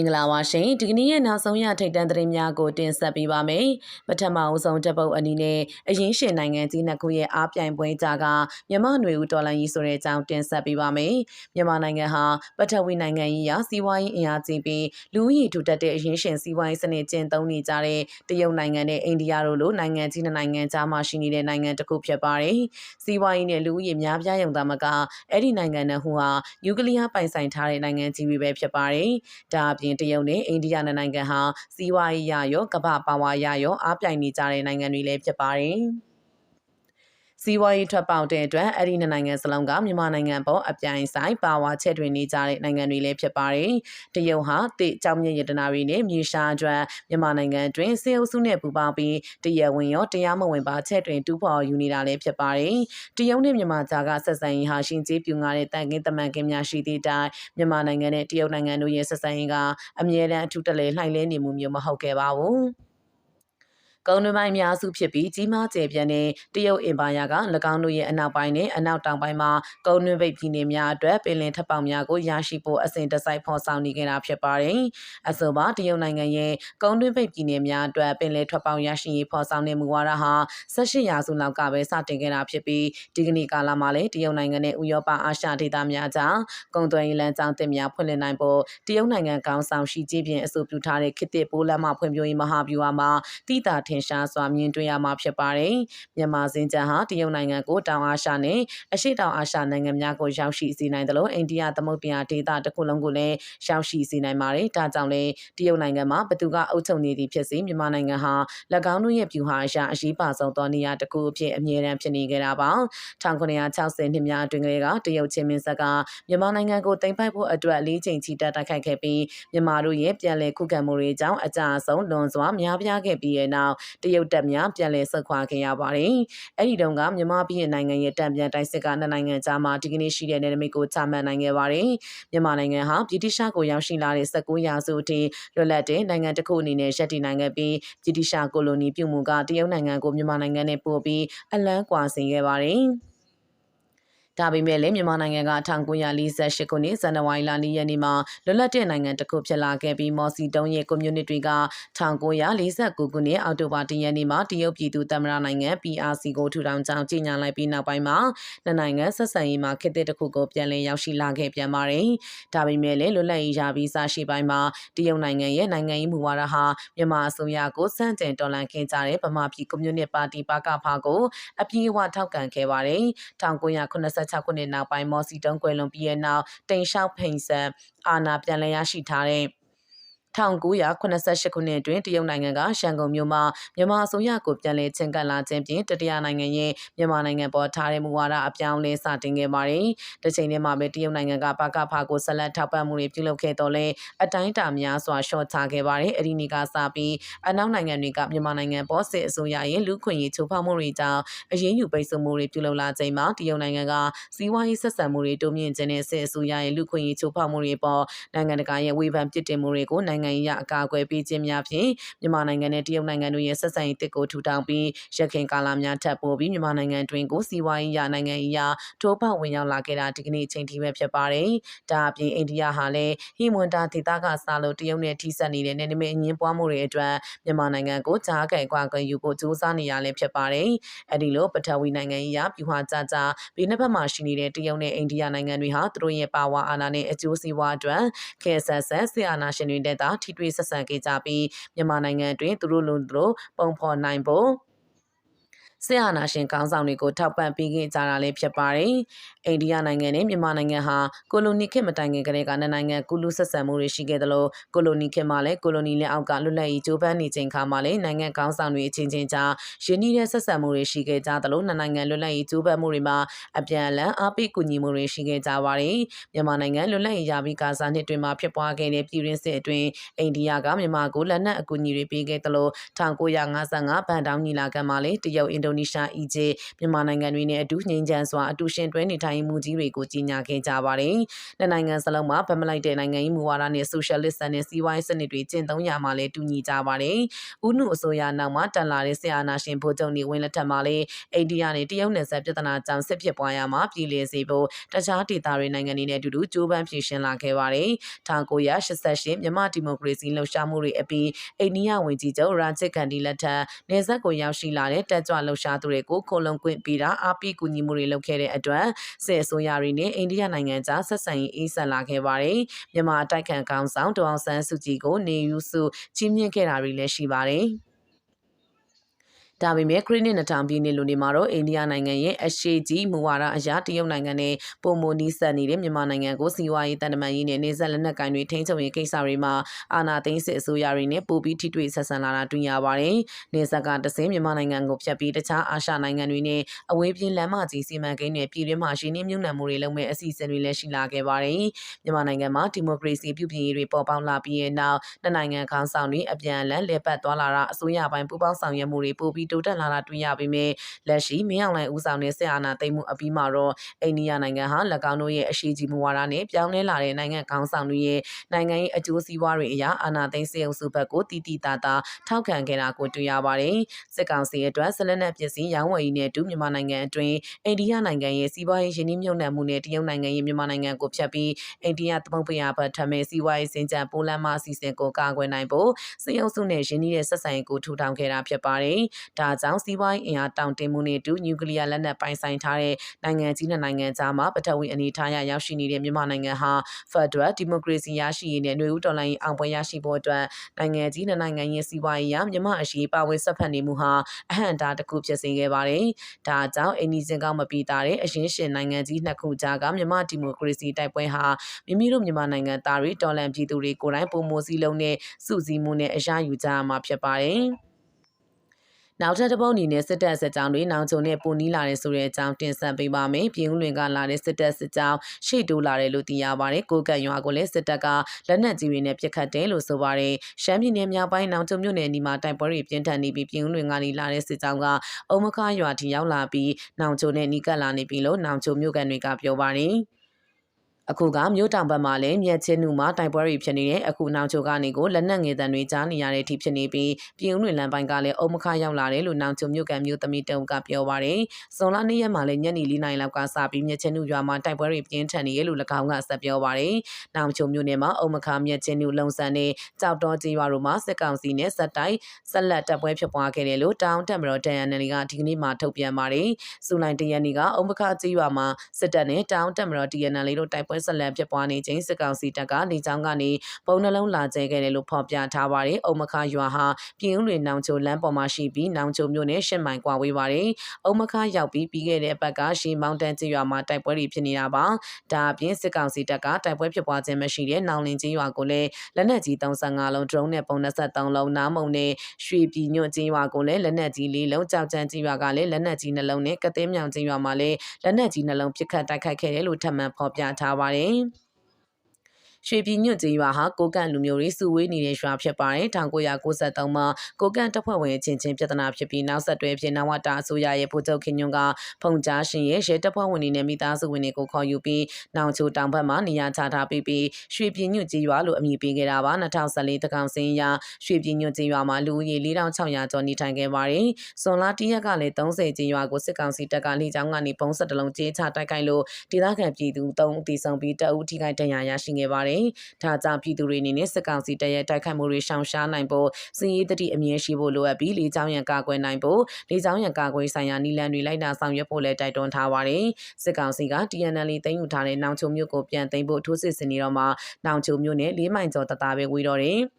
င်္ဂလာပါရှင်ဒီကနေ့ရဲ့နောက်ဆုံးရထိတ်တန့်သတင်းများကိုတင်ဆက်ပေးပါမယ်ပထမအဆုံးတပ်ပုတ်အနေနဲ့အရင်ရှင်နိုင်ငံကြီးနှစ်ခုရဲ့အားပြိုင်ပွဲကြကမြန်မာຫນွေဦးတော်လိုင်းကြီးဆိုတဲ့အကြောင်းတင်ဆက်ပေးပါမယ်မြန်မာနိုင်ငံဟာပထဝီနိုင်ငံကြီးရာစီးပွားရေးအင်အားကြီးပြီးလူဦးရေထူထပ်တဲ့အရင်ရှင်စီးပွားရေးစနစ်ကျင့်သုံးနေကြတဲ့တရုတ်နိုင်ငံနဲ့အိန္ဒိယတို့လိုနိုင်ငံကြီးနှစ်နိုင်ငံကြားမှာရှိနေတဲ့နိုင်ငံတစ်ခုဖြစ်ပါတယ်စီးပွားရေးနဲ့လူဦးရေများပြားရုံသာမကအဲ့ဒီနိုင်ငံနဲ့ဟူဟာနျူကလ িয়ার ပိုင်ဆိုင်ထားတဲ့နိုင်ငံကြီးတွေပဲဖြစ်ပါတယ်ဒါအပြင် ်တရုတ်နဲ့အိန္ဒိယနိုင်ငံဟာစီးပွားရေးရရောကမ္ဘာပါဝါရရောအားပြိုင်နေကြတဲ့နိုင်ငံတွေလည်းဖြစ်ပါတယ်။ စီးပွားရေးထွက်ပေါက်တဲ့အတွက်အဲ့ဒီနိုင်ငံစလုံးကမြန်မာနိုင်ငံပေါ်အပြိုင်ဆိုင်ပါဝါချဲ့တွင်နေကြတဲ့နိုင်ငံတွေလည်းဖြစ်ပါတယ်။တရုတ်ဟာတိကြောင်မြင့်ရတနာတွေနဲ့မြေရှားအတွက်မြန်မာနိုင်ငံတွင်စေအုပ်စုနဲ့ပူးပေါင်းပြီးတရဝင်ရောတရားမဝင်ပါချဲ့တွင်တူးဖော်ယူနေတာလည်းဖြစ်ပါတယ်။တရုတ်နဲ့မြန်မာကြားကဆက်ဆံရေးဟာရှင်ကျေးပြူငါတဲ့တန်ကင်းတမန်ကင်းများရှိသည့်တိုင်မြန်မာနိုင်ငံနဲ့တရုတ်နိုင်ငံတို့ရဲ့ဆက်ဆံရေးကအမြဲတမ်းအထူးတလဲလှိုင်လဲနေမှုမျိုးမဟုတ်ခဲ့ပါဘူး။ ကုန်းတွင်းပိုင်းအများစုဖြစ်ပြီးကြီးမားကျယ်ပြန့်တဲ့တရုတ်အင်ပါယာက၎င်းတို့ရဲ့အနောက်ပိုင်းနဲ့အနောက်တောင်ပိုင်းမှာကုန်းတွင်းပိတ်ပြည်နယ်များအတွက်ပင်လယ်ထပ်ပေါက်များကိုရရှိဖို့အစဉ်တစိုက်ဖော်ဆောင်နေကြတာဖြစ်ပါတယ်။အဆိုပါတရုတ်နိုင်ငံရဲ့ကုန်းတွင်းပိတ်ပြည်နယ်များအတွက်ပင်လယ်ထွက်ပေါက်ရရှိရေးဖော်ဆောင်တဲ့မူဝါဒဟာ18ရာစုလောက်ကပဲစတင်ခဲ့တာဖြစ်ပြီးဒီကနေ့ကာလမှာလည်းတရုတ်နိုင်ငံနဲ့ဥရောပအာရှဒေသများကြားကုန်သွယ်ရေးလမ်းကြောင်းတင်များဖွင့်လှစ်နိုင်ဖို့တရုတ်နိုင်ငံကောင်းဆောင်ရှိကြည်ဖြင့်အဆိုပြုထားတဲ့ခေတ်သစ်ပိုးလမ်းမဖွံ့ဖြိုးရေးမဟာဗျူဟာမှာတိတာထင်ရှားစွာမြင်တွေ့ရမှာဖြစ်ပါတယ်။မြန်မာစင်ကြံဟာတရုတ်နိုင်ငံကိုတောင်အာရှနဲ့အရှေ့တောင်အာရှနိုင်ငံများကိုရောက်ရှိစေနိုင်တယ်လို့အိန္ဒိယသမုဒ္ဒရာဒေသတစ်ခုလုံးကိုလည်းရောက်ရှိစေနိုင်ပါတယ်။ဒါကြောင့်လည်းတရုတ်နိုင်ငံမှာဘသူကအုပ်ချုပ်နေသည်ဖြစ်စေမြန်မာနိုင်ငံဟာ၎င်းတို့ရဲ့ဗျူဟာအရအရေးပါဆုံးသောနေရာတစ်ခုအဖြစ်အမြဲတမ်းဖြစ်နေကြတာပါ။1960နှစ်များအတွင်းကလေးကတရုတ်ချင်းမင်းဆက်ကမြန်မာနိုင်ငံကိုတင်ပိုက်ဖို့အတွက်လေးချိန်ချီတက်တိုက်ခိုက်ခဲ့ပြီးမြန်မာတို့ရဲ့ပြန်လည်ခုခံမှုတွေကြောင့်အကြအဆုံးလွန်စွာများပြားခဲ့ပြီးတဲ့နောက်တရုတ်တပ်များပြန်လည်ဆုတ်ခွာခဲ့ရပါတယ်။အဲ့ဒီတုန်းကမြန်မာပြည်နိုင်ငံရဲ့တံပြန်တိုင်းစစ်ကနှစ်နိုင်ငံကြားမှာဒီကနေ့ရှိတဲ့နယ်နိမိတ်ကိုချမှတ်နိုင်ခဲ့ပါတယ်။မြန်မာနိုင်ငံဟာဗြိတိရှကိုရောက်ရှိလာတဲ့19ရာစုအထိလွတ်လပ်တဲ့နိုင်ငံတစ်ခုအနေနဲ့ရပ်တည်နိုင်ခဲ့ပြီးဗြိတိရှကိုလိုနီပြုမှုကတရုတ်နိုင်ငံကိုမြန်မာနိုင်ငံနဲ့ပို့ပြီးအလန်းကွာစေခဲ့ပါတယ်။ ဒါပေမဲ့လည်းမြန်မာနိုင်ငံက1948ခုနှစ်ဇန်နဝါရီလ2ရက်နေ့မှာလွတ်လပ်တဲ့နိုင်ငံတစ်ခုဖြစ်လာခဲ့ပြီးမော်စီတုံးရဲ့ကွန်မြူနတီက1949ခုနှစ်အောက်တိုဘာ1ရက်နေ့မှာတရုတ်ပြည်သူသမ္မတနိုင်ငံ PRC ကိုထူထောင်ကြောင်းကြေညာလိုက်ပြီးနောက်ပိုင်းမှာနှစ်နိုင်ငံဆက်ဆံရေးမှာခေတ်သစ်တစ်ခုကိုပြန်လည်ရောက်ရှိလာခဲ့ပြန်ပါတယ်။ဒါပေမဲ့လည်းလွတ်လပ်ရေးရပြီးစားရှိပိုင်းမှာတရုတ်နိုင်ငံရဲ့နိုင်ငံရေးမူဝါဒဟာမြန်မာအစိုးရကိုစန့်ကျင်တော်လှန်ခင်းကြတဲ့ဗမာပြည်ကွန်မြူနတီပါတီပါကဖာကိုအပြည့်အဝထောက်ခံခဲ့ပါတယ်။1990 2016ခုနှစ်နောက်ပိုင်းမော်စီတုံးကွယ်လွန်ပြီးတဲ့နောက်တိန်ရှောက်ဖိန်ဆန်အာဏာပြန်လည်ရရှိထားတဲ့ 1988ခုနှစ်အတွင်းတရုတ်နိုင်ငံကရှန်ကုန်မြို့မှာမြန်မာအစိုးရကိုပြန်လည်ချဉ်ကပ်လာခြင်းဖြင့်တတိယနိုင်ငံရဲ့မြန်မာနိုင်ငံပေါ်ထားတဲ့မူဝါဒအပြောင်းလဲစတင်ခဲ့ပါတယ်။တစ်ချိန်တည်းမှာပဲတရုတ်နိုင်ငံကပါကဖာကိုဆက်လက်ထောက်ပံ့မှုတွေပြုလုပ်ခဲ့တော့လဲအတိုင်းအတာများစွာရှော့ချခဲ့ပါတယ်။အဲဒီနေ့ကစပြီးအနောက်နိုင်ငံတွေကမြန်မာနိုင်ငံပေါ်စစ်အစိုးရရဲ့လူခွင့်ရေးချိုးဖောက်မှုတွေကြောင့်အရေးယူပိတ်ဆို့မှုတွေပြုလုပ်လာချိန်မှာတရုတ်နိုင်ငံကစီးပွားရေးဆက်ဆံမှုတွေတိုးမြင့်ခြင်းနဲ့စစ်အစိုးရရဲ့လူခွင့်ရေးချိုးဖောက်မှုတွေပေါ်နိုင်ငံတကာရဲ့ဝေဖန်ပြစ်တင်မှုတွေကိုနိုင်ငံရေးအကာအကွယ်ပေးခြင်းများဖြင့်မြန်မာနိုင်ငံနဲ့တရုတ်နိုင်ငံတို့ရဲ့ဆက်ဆံရေးတစ်ကိုထူထောင်ပြီးရခိုင်ကာလများထပ်ပို့ပြီးမြန်မာနိုင်ငံတွင်ကိုစီးပွားရေးရနိုင်ငံရေးရထိုးပေါက်ဝင်ရောက်လာခဲ့တာဒီကနေ့အချိန်ထိပဲဖြစ်ပါတယ်။ဒါအပြင်အိန္ဒိယဟာလည်းဟိမွန်တာဒေသကစားလို့တရုတ်နဲ့ထိစပ်နေတဲ့နယ်နိမိတ်အငင်းပွားမှုတွေအတွက်မြန်မာနိုင်ငံကိုကြားကန်ကွာကွယ်ယူဖို့စ조사နေရလည်းဖြစ်ပါတယ်။အဲဒီလိုပထဝီနိုင်ငံရေးရပြူဟာကြကြဘေးနှစ်ဖက်မှာရှိနေတဲ့တရုတ်နဲ့အိန္ဒိယနိုင်ငံတွေဟာသူတို့ရဲ့ပါဝါအာဏာနဲ့အကျိုးစီးပွားအတွက်ခဲဆက်ဆက်ဆီအာနာရှင်တွေတဲ့တာထိတွေ့ဆက်ဆံခဲ့ကြပြီးမြန်မာနိုင်ငံတွင်သူတို့လိုသူတို့ပုံဖော်နိုင်ဖို့ ဆရာနာရှင်ကောင်းဆောင်တွေကိုထောက်ပံ့ပေးခဲ့ကြတာလည်းဖြစ်ပါတယ်။အိန္ဒိယနိုင်ငံနဲ့မြန်မာနိုင်ငံဟာကိုလိုနီခေတ်မတိုင်ခင်ကတည်းကနှစ်နိုင်ငံကုလူဆက်ဆံမှုတွေရှိခဲ့သလိုကိုလိုနီခေတ်မှာလည်းကိုလိုနီလက်အောက်ကလွတ်လပ်ရေးကြိုးပမ်းနေချိန်ခါမှာလည်းနိုင်ငံကောင်းဆောင်တွေအချင်းချင်းကြားရင်းနှီးတဲ့ဆက်ဆံမှုတွေရှိခဲ့ကြသလိုနှစ်နိုင်ငံလွတ်လပ်ရေးကြိုးပမ်းမှုတွေမှာအပြန်အလှန်အားပေးကူညီမှုတွေရှိခဲ့ကြပါတယ်။မြန်မာနိုင်ငံလွတ်လပ်ရေးရပြီးကာစားနှစ်တွင်မှာဖြစ်ပွားခဲ့တဲ့ပြည်တွင်းစစ်အတွင်းအိန္ဒိယကမြန်မာကိုလက်နက်အကူအညီတွေပေးခဲ့သလို1955ဗန်တောင်းညီလာခံမှာလည်းတရုတ်အင်ဒိုဒိုနီးရှား အီဂျစ် မြန်မာနိုင်ငံတွေနဲ့အတူ ငြိမ်းချမ်းစွာ အတူရှင်တွဲနေထိုင်မှုကြီးတွေကို ကြီးညာခဲ့ကြပါတယ်။နှစ်နိုင်ငံစလုံးမှာဗမလိုက်တဲ့ နိုင်ငံရေးမူဝါဒနဲ့ ဆိုရှယ်လစ်စနဲ့ စီးပွားရေးစနစ်တွေ ကျင့်သုံးရမှာလည်း တူညီကြပါတယ်။ဦးနုအစိုးရနောက်မှာတန်လာတဲ့ဆရာနာရှင် ဗိုလ်ချုပ်နေဝင်းလက်ထက်မှာလည်း အိန္ဒိယနဲ့ တရုတ်နယ်စပ်ပြဿနာကြောင့် စစ်ဖြစ်ပွားရမှာ ပြည်လည်စေဖို့ တခြားဒေသတွေနိုင်ငံတွေနဲ့အတူတူ ကြိုးပမ်းဖြေရှင်းလာခဲ့ပါတယ်။1988မြန်မာဒီမိုကရေစီ လှုပ်ရှားမှုတွေအပြီး အိန္ဒိယဝန်ကြီးချုပ် ရာချစ်ကန်ဒီလက်ထက်နေဆက်ကို ရောက်ရှိလာတဲ့ တက်ကြွလှုပ်ရှားသူတွေကိုခိုလုံခွင့်ပေးတာအပိကူညီမှုတွေလုပ်ခဲ့တဲ့အတွက်စစ်အစိုးရတွေနဲ့အိန္ဒိယနိုင်ငံကြားဆက်ဆံရေးအေးဆက်လာခဲ့ပါတယ်။မြန်မာအတိုက်ခံကောင်ဆောင်ဒေါအောင်ဆန်းစုကြည်ကိုနေယူစုကြီးမြင့်ခဲ့တာတွေလည်းရှိပါတယ်။ ဒါပေမဲ့ခရစ်နှစ်2000ပြည့်နှစ်လိုနေမှာတော့အိန္ဒိယနိုင်ငံရဲ့အရှိကြီးမူဝါဒအရာတရုတ်နိုင်ငံနဲ့ပုံမနီးစပ်နေတဲ့မြန်မာနိုင်ငံကိုစီးပွားရေးတန်တမာရေးနဲ့နေဆက်လက်နက်ကိုင်တွေထိန်းချုပ်ရေးကိစ္စတွေမှာအာဏာသိမ်းစစ်အစိုးရတွေနဲ့ပိုပြီးထိတွေ့ဆက်ဆံလာတာတွေ့ရပါတယ်။နေဆက်ကတစင်းမြန်မာနိုင်ငံကိုဖျက်ပြီးတခြားအာရှနိုင်ငံတွေနဲ့အဝေးပြေးလမ်းမကြီးစီမံကိန်းတွေပြည်တွင်းမှာရှင်းနှင်းမြုံနှံမှုတွေလုပ်မဲ့အစီအစဉ်တွေလည်းရှိလာခဲ့ပါတယ်။မြန်မာနိုင်ငံမှာဒီမိုကရေစီပြုပြင်ရေးတွေပေါ်ပေါက်လာပြီးတဲ့နောက်နှစ်နိုင်ငံခေါင်းဆောင်တွေအပြန်အလှန်လဲပတ်သွားလာတာအစိုးရပိုင်းပူးပေါင်းဆောင်ရွက်မှုတွေပိုပြီးတိုးတက်လာတာတွေ့ရပေမဲ့လက်ရှိမင်းအောင်လှိုင်ဦးဆောင်တဲ့စစ်အာဏာသိမ်းမှုအပြီးမှာတော့အိန္ဒိယနိုင်ငံဟာ၎င်းတို့ရဲ့အရှိကြီးမူဝါဒနဲ့ပြောင်းလဲလာတဲ့နိုင်ငံခေါင်းဆောင်တွေရဲ့နိုင်ငံရေးအကျိုးစီးပွားတွေအရာအာဏာသိမ်းစစ်အုပ်စုဘက်ကိုတည်တည်တာတာထောက်ခံခဲ့တာကိုတွေ့ရပါတယ်။စစ်ကောင်စီအတွက်ဆက်လက်နက်ပစ္စည်းရောင်းဝယ်ရေးနဲ့အတူမြန်မာနိုင်ငံအတွင်းအိန္ဒိယနိုင်ငံရဲ့စီးပွားရေးရင်းနှီးမြှုပ်နှံမှုနဲ့တရုတ်နိုင်ငံရဲ့မြန်မာနိုင်ငံကိုဖျက်ပြီးအိန္ဒိယသမုဒ္ဒရာဘက်ထမဲစီးပွားရေးစင်ကြံပိုလန်မအစီအစဉ်ကိုကာကွယ်နိုင်ဖို့စစ်အုပ်စုနဲ့ရင်းနှီးတဲ့ဆက်ဆံရေးကိုထူထောင်ခဲ့တာဖြစ်ပါတယ်။ဒါကြောင့်စီးပွားရေးအင်အားတောင်တင်မှုနဲ့အတူနျူကလ িয়ার လက်နက်ပိုင်ဆိုင်ထားတဲ့နိုင်ငံကြီးနှစ်နိုင်ငံကြားမှာပထဝီအနေထားအရရောက်ရှိနေတဲ့မြန်မာနိုင်ငံဟာဖက်ဒရယ်ဒီမိုကရေစီရရှိရေးနဲ့ຫນွေဦးတော်လှန်ရေးအောင်ပွဲရရှိဖို့အတွက်နိုင်ငံကြီးနှစ်နိုင်ငံရဲ့စီးပွားရေးအရမြန်မာအရှိပါဝင်ဆက်ဖက်နေမှုဟာအဟန့်အတားတစ်ခုဖြစ်စေခဲ့ပါတယ်။ဒါကြောင့်အိန္ဒိစင်ကောင်းမပြီးတာတဲ့အရင်းရှင်နိုင်ငံကြီးနှစ်ခုကြားကမြန်မာဒီမိုကရေစီတိုက်ပွဲဟာမိမိတို့မြန်မာနိုင်ငံသားတွေတော်လှန်ပြည်သူတွေကိုယ်တိုင်ပုံမိုစည်းလုံးနဲ့စုစည်းမှုနဲ့အရယူကြရမှာဖြစ်ပါတယ်။ နောက်ထပ်တစ်ပုတ်အနေနဲ့စစ်တပ်စစ်ကြောင်းတွေနောင်ချုံနဲ့ပုံနီးလာတဲ့ဆိုတဲ့အကြောင်းတင်ဆက်ပေးပါမယ်။ပြည်ဦးလွင်ကလာတဲ့စစ်တပ်စစ်ကြောင်းရှေ့တိုးလာတယ်လို့သိရပါတယ်။ကိုကန့်ရွာကိုလည်းစစ်တပ်ကလက်နက်ကြီးတွေနဲ့ပစ်ခတ်တယ်လို့ဆိုပါတယ်။ရှမ်းပြည်နယ်မြောက်ပိုင်းနောင်ချုံမြို့နယ်ဒီမှာတိုက်ပွဲတွေပြင်းထန်နေပြီးပြည်ဦးလွင်ကနေလာတဲ့စစ်ကြောင်းကအုံမခရွာထိရောက်လာပြီးနောင်ချုံနဲ့နီးကပ်လာနေပြီလို့နောင်ချုံမြို့ကန်တွေကပြောပါတယ်။ အခုကမြို့တောင်ဘက်မှာလည်းမြက်ချင်းနုမှာတိုက်ပွဲတွေဖြစ်နေတယ်အခုနောင်ချိုကနေကိုလက်နက်ငယ်တံတွေကြားနေရတဲ့အထိဖြစ်နေပြီးပြည်ဦးလွင်လမ်းပိုင်းကလည်းအုံမခရောက်လာတယ်လို့နောင်ချိုမြို့ကန်မြို့သမီးတုံကပြောပါတယ်ဇွန်လနေ့ရက်မှာလည်းညနေ၄နာရီလောက်ကစပြီးမြက်ချင်းနုရွာမှာတိုက်ပွဲတွေပြင်းထန်နေရလို့၎င်းကဆက်ပြောပါတယ်နောင်ချိုမြို့နယ်မှာအုံမခမြက်ချင်းနုလုံဆန်နဲ့ကြောက်တော်ကြီးရွာတို့မှာစစ်ကောင်စီနဲ့ဆက်တိုက်ဆက်လက်တပ်ပွဲဖြစ်ပွားခဲ့တယ်လို့တောင်တက်မတော်တန်ရန်နယ်ကဒီကနေ့မှထုတ်ပြန်ပါတယ်စူလိုင်တရန်နီကအုံမခကြီးရွာမှာစစ်တပ်နဲ့တောင်တက်မတော် TNL လေးတို့တိုက်ပွဲဆက်လက်ဖြစ်ပွားနေချိန်စစ်ကောင်စီတပ်ကနေကြောင်းကနေပုံနှလုံးလာကျဲခဲ့တယ်လို့ဖော်ပြထားပါတယ်။အုံမခရွာဟာပြည်ဦးလွင်နောင်ချိုလမ်းပေါ်မှာရှိပြီးနောင်ချိုမြို့နယ်ရှစ်မိုင်ကွာဝေးပါတယ်။အုံမခရောက်ပြီးပြီးခဲ့တဲ့ဘက်ကရှီမောင်တန်ကျေးရွာမှာတိုက်ပွဲတွေဖြစ်နေတာပါ။ဒါအပြင်စစ်ကောင်စီတပ်ကတိုက်ပွဲဖြစ်ပွားခြင်းမရှိတဲ့နောင်လင်ကျေးရွာကိုလည်းလက်နက်ကြီး35လုံး drone နဲ့ပုံ23လုံးနားမုံနဲ့ရွှေပြည်ညွန့်ကျေးရွာကိုလည်းလက်နက်ကြီး၄လုံးကြောက်ကြံကျေးရွာကလည်းလက်နက်ကြီးနှလုံးနဲ့ကသိမ်းမြောင်ကျေးရွာမှာလည်းလက်နက်ကြီးနှလုံးပစ်ခတ်တိုက်ခိုက်ခဲ့တယ်လို့ထပ်မံဖော်ပြထားပါတယ်။ parem ရွှေပြည်ညွန့်ကျေးရွာဟာကိုကန့်လူမျိုးတွေစုဝေးနေတဲ့ရွာဖြစ်ပါတယ်1993မှာကိုကန့်တပ်ဖွဲ့ဝင်အချင်းချင်းပြဿနာဖြစ်ပြီးနောက်ဆက်တွဲဖြစ်နဝတာအစိုးရရဲ့ဗိုလ်ချုပ်ခင်ညွန့်ကဖုန်ကြားရှင်ရဲ့ရဲတပ်ဖွဲ့ဝင်တွေနဲ့မိသားစုဝင်တွေကိုခေါ်ယူပြီးနောင်ချိုတောင်ဘက်မှာနေရာချထားပြီးပြီးရွှေပြည်ညွန့်ကျေးရွာလို့အမည်ပေးခဲ့တာပါ2014တကောင်စင်းရရွှေပြည်ညွန့်ကျေးရွာမှာလူဦးရေ4600ကျော်နေထိုင်ခဲ့ပါတယ်။စွန်လာတရက်ကလည်း30ကျေးရွာကိုစစ်ကောင်စီတပ်ကလေကြောင်းကနေပုံစက်တလုံးကျေးချတိုက်ခိုက်လို့ဒေသခံပြည်သူ3ဦးသေဆုံးပြီးတအုပ်ထိခိုက်ဒဏ်ရာရရှိခဲ့ပါတယ်ပါတယ်။ဒါကြောင့်ပြည်သူတွေအနေနဲ့စစ်ကောင်စီတပ်ရဲ့တိုက်ခိုက်မှုတွေရှောင်ရှားနိုင်ဖို့စည်ရေးတတိအမြဲရှိဖို့လိုအပ်ပြီးလေကြောင်းရန်ကာကွယ်နိုင်ဖို့လေကြောင်းရန်ကာကွယ်ဆိုင်ရာနည်းလမ်းတွေလိုက်နာဆောင်ရွက်ဖို့လည်းတိုက်တွန်းထားပါတယ်။စစ်ကောင်စီက TNL သိမ်းယူထားတဲ့နောင်ချုံမြို့ကိုပြန်သိမ်းဖို့ထိုးစစ်ဆင်နေတော့မှနောင်ချုံမြို့နဲ့၄မိုင်ကျော်တသားပဲဝေးတော့တယ်။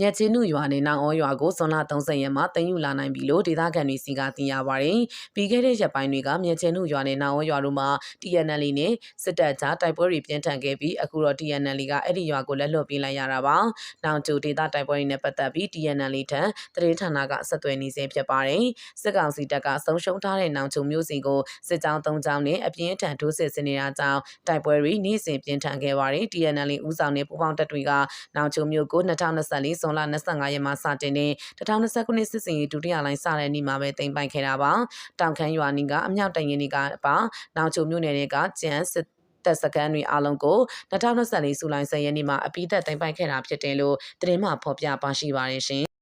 မြက်ချင်းနုရွာနဲ့နောင်ဩရွာကိုဇွန်လ30ရက်မှာတင်ယူလာနိုင်ပြီလို့ဒေသခံတွေစီကသိရပါတယ်။ပြီးခဲ့တဲ့ရက်ပိုင်းတွေကမြက်ချင်းနုရွာနဲ့နောင်ဩရွာတို့မှာ TNL နဲ့စစ်တပ်ကြားတိုက်ပွဲတွေပြင်းထန်ခဲ့ပြီးအခုတော့ TNL ကအဲ့ဒီရွာကိုလက်လွတ်ပေးလိုက်ရတာပါ။နောင်ကျိုဒေသတိုက်ပွဲတွေနဲ့ပတ်သက်ပြီး TNL ထံသတင်းဌာနကဆက်သွယ်နေစေဖြစ်ပါတယ်။စစ်ကောင်စီတပ်ကဆုံးရှုံးထားတဲ့နောင်ကျိုမျိုးစီကိုစစ်ကြောင်း၃ကြောင်းနဲ့အပြင်းထန်ထိုးစစ်ဆင်နေတာကြောင့်တိုက်ပွဲတွေနေ့စဉ်ပြင်းထန်ခဲ့ပါတယ်။ TNL ဦးဆောင်တဲ့ပူးပေါင်းတပ်တွေကနောင်ကျိုမျိုးကို2024ဇွန်လ25ရက်မှာစတင်တဲ့2029ခုနှစ်စစ်စင်ရေးဒုတိယလိုင်းစတဲ့နေ့မှာပဲတင်ပိုက်ခဲ့တာပါတောင်ခမ်းရွာနီကအမြောက်တိုင်ရင်တွေကပါနောင်ချိုမြို့နယ်တွေကကျန်းစစ်တပ်စခန်းတွေအားလုံးကို2024ဇူလိုင်10ရက်နေ့မှာအပိသက်တင်ပိုက်ခဲ့တာဖြစ်တယ်လို့သတင်းမှဖော်ပြပါရှိပါတယ်ရှင်